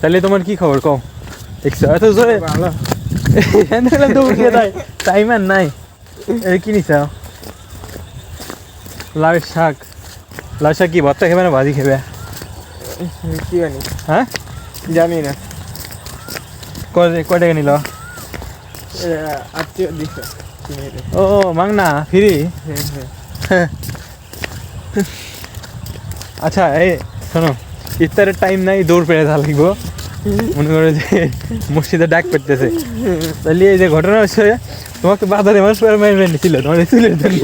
তাহলে তোমার কি খবর? কও। দেখছ এত জোরে দৌড় দিয়ে দেয়। টাইম আর নাই। এই কি নিছাও লাউ শাক। লাউ শাক কি ভর্তা খাবে না ভাজি খাবে? কি জানি। হ্যাঁ? জানি না। কয় টাকা নিল? ও মাং না ফ্রি? হ্যাঁ হ্যাঁ। আচ্ছা এই শোনো ইফতারের টাইম নাই দৌড় পেরে লাগবো। মনে করো যে মসজিদে ডাক পেতেছে তাহলে এই যে ঘটনা হচ্ছে তোমাকে বাজারে মানুষ করে মেরে মেরে নিছিল তোমার চুলের জন্য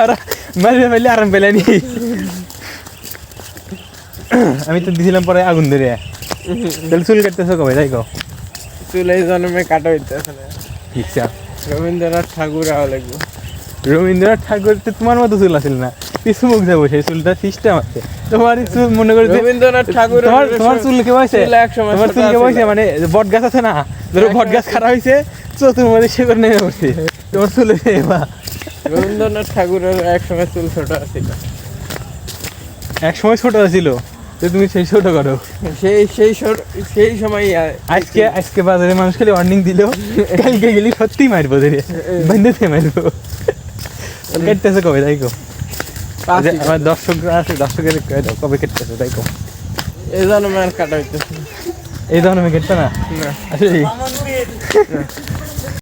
আর মেরে মেলে আরাম পেলে নি। আমি তো দিছিলাম পরে আগুন ধরে। তাহলে চুল কাটতেছো কবে তাই কো চুলে জন্মে কাটা হইতেছে না। ইচ্ছা রবীন্দ্রনাথ ঠাকুর আওয়া লাগবে। রবীন্দ্রনাথ ঠাকুর তো তোমার মতো চুল আছিল না। পিছু মুখ যাব সেই চুলটা সিস্টেম আছে। তোমার চুল মনে করো রবীন্দ্রনাথ ঠাকুর তোমার তোমার চুল কে বয়সে এক সময় তোমার ছোট চুল কে আছিল। মানে বট গাছ আছে না ধরো বট গাছ খারাপ হয়েছে চতুর মধ্যে নেমে পড়ছে। তোমার চুলে এবা রবীন্দ্রনাথ ঠাকুরের এক চুল ছোট ছিল। এক ছোট ছিল তুমি সেই ছোট করো। সেই সেই সেই সময় আজকে আজকে বাজারে মানুষ খালি ওয়ার্নিং দিল কালকে গেলি সত্যি মারবো ধরে মারবো। কেটতেছে কবে তাই কো? আমার দর্শকরা আছে দর্শকের কবে কেটতেছে তাই কম এই ধরনের কাটা হইতেছে। এই ধরনের কেটতে না? না। আসলে